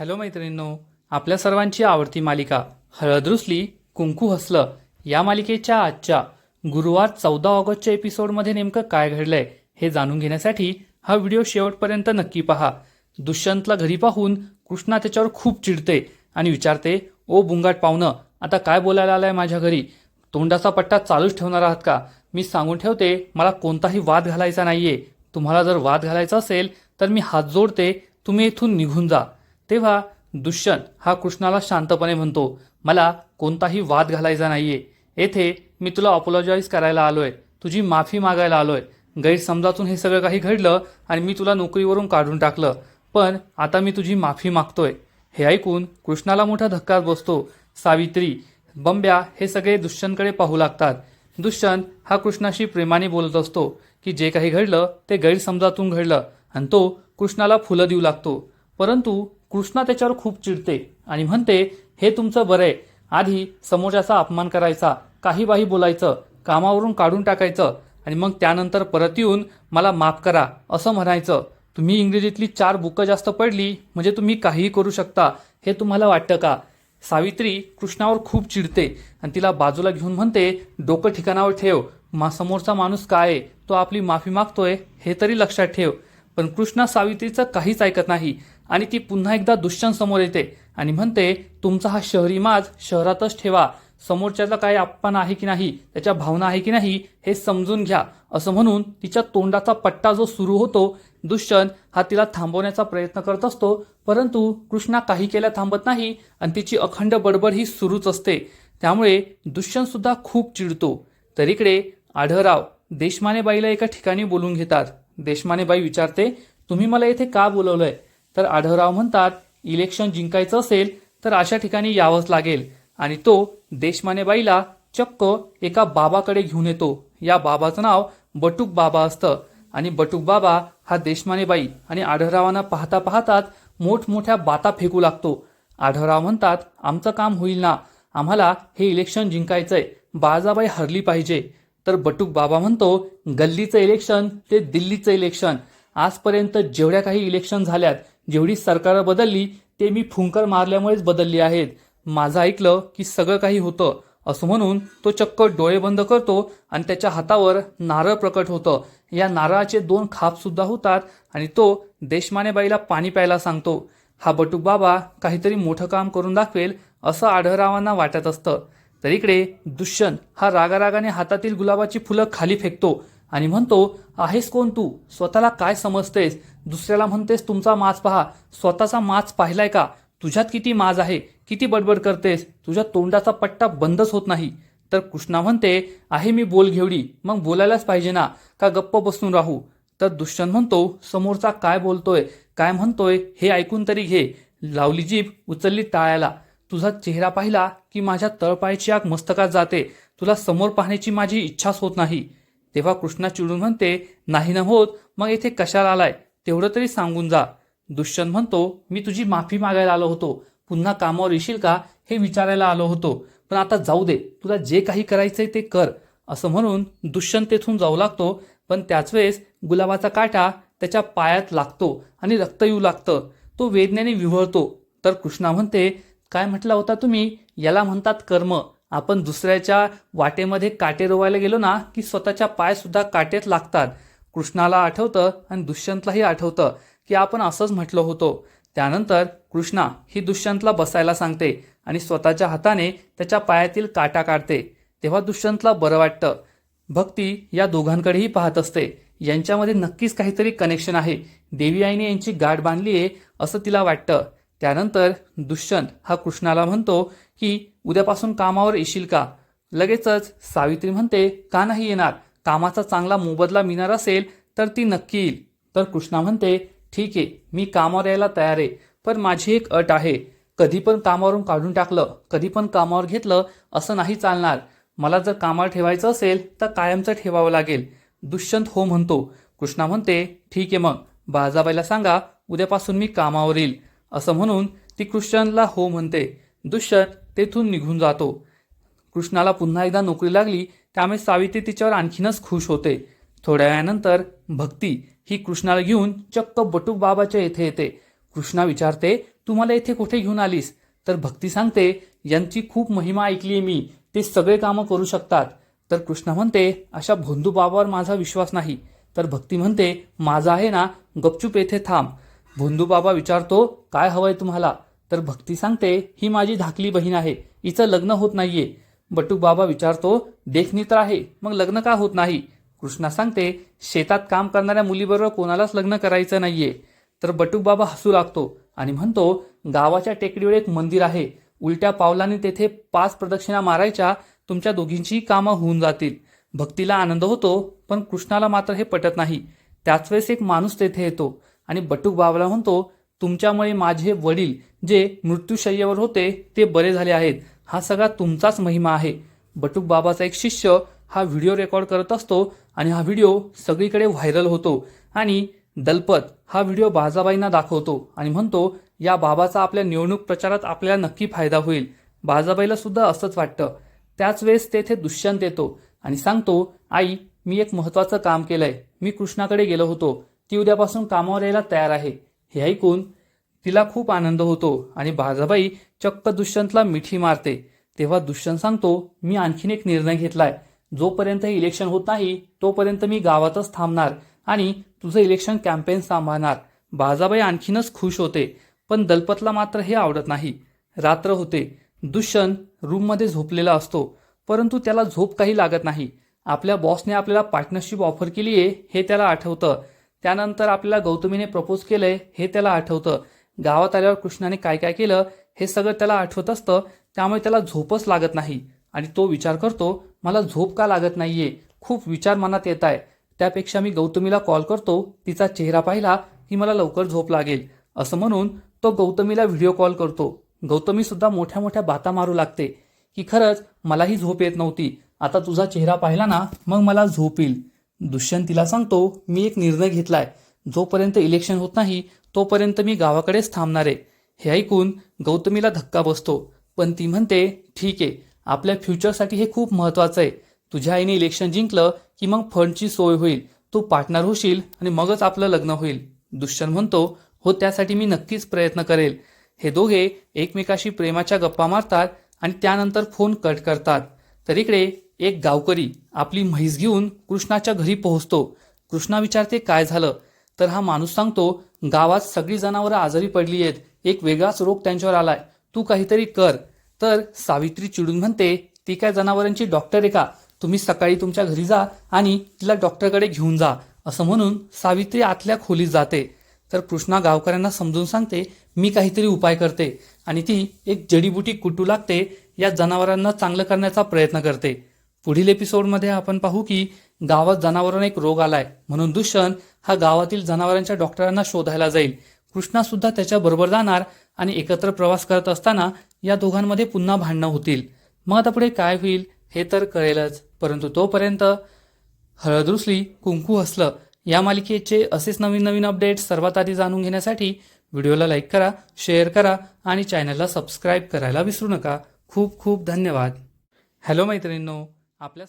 Hello मैत्रिणींनो आपल्या सर्वांची आवडती मालिका हळद रुसली कुंकू हसलं या मालिकेच्या आजच्या गुरुवार चौदा ऑगस्टच्या एपिसोडमध्ये नेमकं काय घडलंय हे जाणून घेण्यासाठी हा व्हिडिओ शेवटपर्यंत नक्की पहा. दुष्यंतला घरी पाहून कृष्णा त्याच्यावर खूप चिडते आणि विचारते ओ बुंगाट पाहुणं आता काय बोलायला आलाय माझ्या घरी? तोंडाचा पट्टा चालूच ठेवणार आहात का? मी सांगून ठेवते मला कोणताही वाद घालायचा नाहीये. तुम्हाला जर वाद घालायचा असेल तर मी हात जोडते तुम्ही इथून निघून जा. तेव्हा दुष्यंत हा कृष्णाला शांतपणे म्हणतो मला कोणताही वाद घालायचा नाही आहे येथे मी तुला अपोलॉजाईज करायला आलो आहे तुझी माफी मागायला आलो आहे गैरसमजातून हे सगळं काही घडलं आणि मी तुला नोकरीवरून काढून टाकलं. पण आता मी तुझी माफी मागतोय. हे ऐकून कृष्णाला मोठा धक्काच बसतो. सावित्री बंब्या हे सगळे दुष्यंतकडे पाहू लागतात. दुष्यंत हा कृष्णाशी प्रेमाने बोलत असतो की जे काही घडलं ते गैरसमजातून घडलं आणि तो कृष्णाला फुलं देऊ लागतो. परंतु कृष्णा त्याच्यावर खूप चिडते आणि म्हणते हे तुमचं बरं आहे. आधी समोरच्याचा अपमान करायचा काही बाही बोलायचं कामावरून काढून टाकायचं आणि मग त्यानंतर परत येऊन मला माफ करा असं म्हणायचं. तुम्ही इंग्रजीतली चार बुकं जास्त पडली म्हणजे तुम्ही काहीही करू शकता हे तुम्हाला वाटतं का? सावित्री कृष्णावर खूप चिडते आणि तिला बाजूला घेऊन म्हणते डोकं ठिकाणावर ठेव. मा समोरचा माणूस काय आहे? तो आपली माफी मागतोय हे तरी लक्षात ठेव. पण कृष्णा सावित्रीचं काहीच ऐकत नाही. आणि ती पुन्हा एकदा दुष्यंत समोर येते आणि म्हणते तुमचा हा शहरी माज शहरातच ठेवा. समोरच्याचा काय अपमान आहे की नाही त्याच्या भावना आहे की नाही हे समजून घ्या. असं म्हणून तिच्या तोंडाचा पट्टा जो सुरू होतो दुष्यंत हा तिला थांबवण्याचा प्रयत्न करत असतो परंतु कृष्णा काही केल्या थांबत नाही आणि तिची अखंड बडबड ही सुरूच असते. त्यामुळे दुष्यंत सुद्धा खूप चिडतो. तर इकडे आढळराव देशमानेबाईला एका ठिकाणी बोलून घेतात. देशमानेबाई विचारते तुम्ही मला इथे का बोलवलंय? तर आढळराव म्हणतात इलेक्शन जिंकायचं असेल तर अशा ठिकाणी यावंच लागेल. आणि तो देशमानेबाईला चक्क एका बाबाकडे घेऊन येतो. या बाबाचं नाव बटूक बाबा असतं. आणि बटूक बाबा हा देशमानेबाई आणि आढळरावांना पाहता पाहताच मोठमोठ्या बाता फेकू लागतो. आढळराव म्हणतात आमचं काम होईल ना. आम्हाला हे इलेक्शन जिंकायचंय. बाळजाबाई हरली पाहिजे. तर बटूक बाबा म्हणतो गल्लीचं इलेक्शन ते दिल्लीचं इलेक्शन आजपर्यंत जेवढ्या काही इलेक्शन झाल्यात जेवढी सरकारं बदलली ते मी फुंकर मारल्यामुळेच बदलली आहेत. माझं ऐकलं की सगळं काही होतं असं म्हणून तो चक्क डोळे बंद करतो आणि त्याच्या हातावर नारळ प्रकट होतं. या नारळाचे दोन खाप सुद्धा होतात आणि तो देशमानेबाईला पाणी प्यायला सांगतो. हा बटूक बाबा काहीतरी मोठं काम करून दाखवेल असं आढळरावांना वाटत असतं. तर इकडे दुष्यंत हा रागारागाने हातातील गुलाबाची फुलं खाली फेकतो. आणि म्हणतो आहेस कोण तू? स्वतःला काय समजतेस? दुसऱ्याला म्हणतेस तुमचा माज पहा. स्वतःचा माज पाहिलाय का? तुझ्यात किती माज आहे? किती बडबड करतेस? तुझ्या तोंडाचा पट्टा बंदच होत नाही. तर कृष्णा म्हणते आहे मी बोल घेवडी. मग बोलायलाच पाहिजे ना. का गप्प बसून राहू? तर दुष्यंत म्हणतो समोरचा काय बोलतोय? काय म्हणतोय? हे ऐकून तरी घे. लावली जीभ उचलली टाळ्याला. तुझा चेहरा पाहिला की माझ्या तळपायाची आग मस्तकात जाते. तुला समोर पाहण्याची माझी इच्छाच होत नाही. तेव्हा कृष्णा चिडून म्हणते नाही ना होत. मग येथे कशाला आलाय? तेवढं तरी सांगून जा. दुष्यंत म्हणतो मी तुझी माफी मागायला आलो होतो. पुन्हा कामावर येशील का? हे विचारायला आलो होतो. पण आता जाऊ दे. तुला जे काही करायचंय ते कर. असं म्हणून दुष्यंत तेथून जाऊ लागतो. पण त्याच वेळेस गुलाबाचा काटा त्याच्या पायात लागतो आणि रक्त येऊ लागतं. तो वेदनेने विव्हळतो तर कृष्णा म्हणते काय म्हटला होता तुम्ही? याला म्हणतात कर्म. आपण दुसऱ्याच्या वाटेमध्ये काटे रोवायला गेलो ना की स्वतःच्या पायसुद्धा काटेत लागतात. कृष्णाला आठवतं आणि दुष्यंतलाही आठवतं की आपण असंच म्हटलं होतो. त्यानंतर कृष्णा ही दुष्यंतला बसायला सांगते आणि स्वतःच्या हाताने त्याच्या पायातील काटा काढते. तेव्हा दुष्यंतला बरं वाटतं. भक्ती या दोघांकडेही पाहत असते. यांच्यामध्ये नक्कीच काहीतरी कनेक्शन आहे. देवी आईने यांची गाठ बांधली आहे असं तिला वाटतं. त्यानंतर दुष्यंत हा कृष्णाला म्हणतो की उद्यापासून कामावर येशील का? लगेचच. सावित्री म्हणते का नाही येणार? कामाचा चांगला मोबदला मिळणार असेल तर ती नक्की येईल. तर कृष्णा म्हणते ठीक आहे मी कामावर यायला तयार आहे पण माझी एक अट आहे. कधी पण कामावरून काढून टाकलं कधी पण कामावर घेतलं असं नाही चालणार. मला जर कामावर ठेवायचं असेल तर कायमचं ठेवावं लागेल. दुष्यंत हो म्हणतो. कृष्णा म्हणते ठीक आहे मग. बाजाबाईला सांगा उद्यापासून मी कामावर येईल. असं म्हणून ती कृष्णाला हो म्हणते. दुष्यंत तेथून निघून जातो. कृष्णाला पुन्हा एकदा नोकरी लागली त्यामुळे सावित्री तिच्यावर आणखीनच खुश होते. थोड्या वेळानंतर भक्ती ही कृष्णाला घेऊन चक्क बटूक बाबाच्या येथे येते. कृष्णा विचारते तू मला येथे कुठे घेऊन आलीस? तर भक्ती सांगते यांची खूप महिमा ऐकली आहे मी. ते सगळे कामं करू शकतात. तर कृष्णा म्हणते अशा भोंदू बाबावर माझा विश्वास नाही. तर भक्ती म्हणते माझा आहे ना गपचूप येथे थांब. भोंदू बाबा विचारतो काय हवंय तुम्हाला? तर भक्ती सांगते ही माझी धाकली बहीण आहे हिचं लग्न होत नाहीये. बटूक बाबा विचारतो देखणी तर आहे मग लग्न का होत नाही? कृष्णा सांगते शेतात काम करणाऱ्या मुलीबरोबर कोणालाच लग्न करायचं नाहीये. तर बटूक बाबा हसू लागतो आणि म्हणतो गावाच्या टेकडीवर एक मंदिर आहे उलट्या पावलाने तेथे पाच प्रदक्षिणा मारायच्या तुमच्या दोघींचीही कामं होऊन जातील. भक्तीला आनंद होतो पण कृष्णाला मात्र हे पटत नाही. त्याच वेळेस एक माणूस तेथे येतो. आणि बटूक बाबाला म्हणतो तुमच्यामुळे माझे वडील जे मृत्यूशय्यावर होते ते बरे झाले आहेत. हा सगळा तुमचाच महिमा आहे. बटूक बाबाचा एक शिष्य हा व्हिडिओ रेकॉर्ड करत असतो आणि हा व्हिडिओ सगळीकडे व्हायरल होतो आणि दलपत हा व्हिडिओ बाजाबाईंना दाखवतो आणि म्हणतो या बाबाचा आपल्या निवडणूक प्रचारात आपल्याला नक्की फायदा होईल. बाजाबाईला सुद्धा असंच वाटतं. त्याच वेळेस तेथे दुष्यंत येतो आणि सांगतो आई मी एक महत्वाचं काम केलंय. मी कृष्णाकडे गेलो होतो. ती उद्यापासून कामावर यायला तयार आहे. हे ऐकून तिला खूप आनंद होतो आणि बाजाबाई चक्क दुष्यंतला मिठी मारते. तेव्हा दुष्यंत सांगतो मी आणखीन एक निर्णय घेतलाय. जोपर्यंत हे इलेक्शन होत नाही तोपर्यंत मी गावातच थांबणार आणि तुझं इलेक्शन कॅम्पेन सांभाळणार. बाजाबाई आणखीनच खुश होते पण दलपतला मात्र हे आवडत नाही. रात्र होते. दुष्यंत रूममध्ये झोपलेला असतो परंतु त्याला झोप काही लागत नाही. आपल्या बॉसने आपल्याला पार्टनरशिप ऑफर केली आहे हे त्याला आठवतं. त्यानंतर आपल्याला गौतमीने प्रपोज केलंय हे त्याला आठवतं. गावात आल्यावर कृष्णाने काय काय केलं हे सगळं त्याला आठवत असतं त्यामुळे त्याला झोपच लागत नाही. आणि तो विचार करतो मला झोप का लागत नाहीये? खूप विचार मनात येत आहे. त्यापेक्षा मी गौतमीला कॉल करतो तिचा चेहरा पाहिला की मला लवकर झोप लागेल. असं म्हणून तो गौतमीला व्हिडिओ कॉल करतो. गौतमी सुद्धा मोठ्या मोठ्या बाता मारू लागते की खरंच मलाही झोप येत नव्हती. आता तुझा चेहरा पाहिला ना मग मला झोप येईल. दुष्यंत तिला सांगतो मी एक निर्णय घेतलाय. जोपर्यंत इलेक्शन होत नाही तोपर्यंत मी गावाकडेच थांबणार आहे. हे ऐकून गौतमीला धक्का बसतो. पण ती म्हणते ठीक आहे. आपल्या फ्युचरसाठी हे खूप महत्वाचं आहे. तुझ्या आईने इलेक्शन जिंकलं की मग फंडची सोय होईल. तू पार्टनर होशील आणि मगच आपलं लग्न होईल. दुष्यंत म्हणतो हो त्यासाठी मी नक्कीच प्रयत्न करेल. हे दोघे एकमेकाशी प्रेमाच्या गप्पा मारतात आणि त्यानंतर फोन कट करतात. तर इकडे एक गावकरी आपली म्हैस घेऊन कृष्णाच्या घरी पोहोचतो. कृष्णा विचारते काय झालं? तर हा माणूस सांगतो गावात सगळी जनावरं आजारी पडली आहेत. एक वेगळाच रोग त्यांच्यावर आलाय. तू काहीतरी कर. तर सावित्री चिडून म्हणते ती काय जनावरांची डॉक्टर आहे का? तुम्ही सकाळी तुमच्या घरी जा आणि तिला डॉक्टरकडे घेऊन जा. असं म्हणून सावित्री आतल्या खोलीत जाते. तर कृष्णा गावकऱ्यांना समजून सांगते मी काहीतरी उपाय करते. आणि ती एक जडीबुटी कुटू लागते या जनावरांना चांगलं करण्याचा प्रयत्न करते. पुढील एपिसोडमध्ये आपण पाहू की गावात जनावरांना एक रोग आलाय. म्हणून दुष्यंत हा गावातील जनावरांच्या डॉक्टरांना शोधायला जाईल. कृष्णा सुद्धा त्याच्याबरोबर जाणार आणि एकत्र प्रवास करत असताना या दोघांमध्ये पुन्हा भांडणं होतील. मग आता पुढे काय होईल हे तर कळेलच. परंतु तोपर्यंत हळद रुसली कुंकू हसलं या मालिकेचे असेच नवीन नवीन अपडेट्स सर्वात आधी जाणून घेण्यासाठी व्हिडिओला लाईक करा शेअर करा आणि चॅनलला सबस्क्राईब करायला विसरू नका. खूप खूप धन्यवाद. हॅलो मैत्रिणींनो आपल्या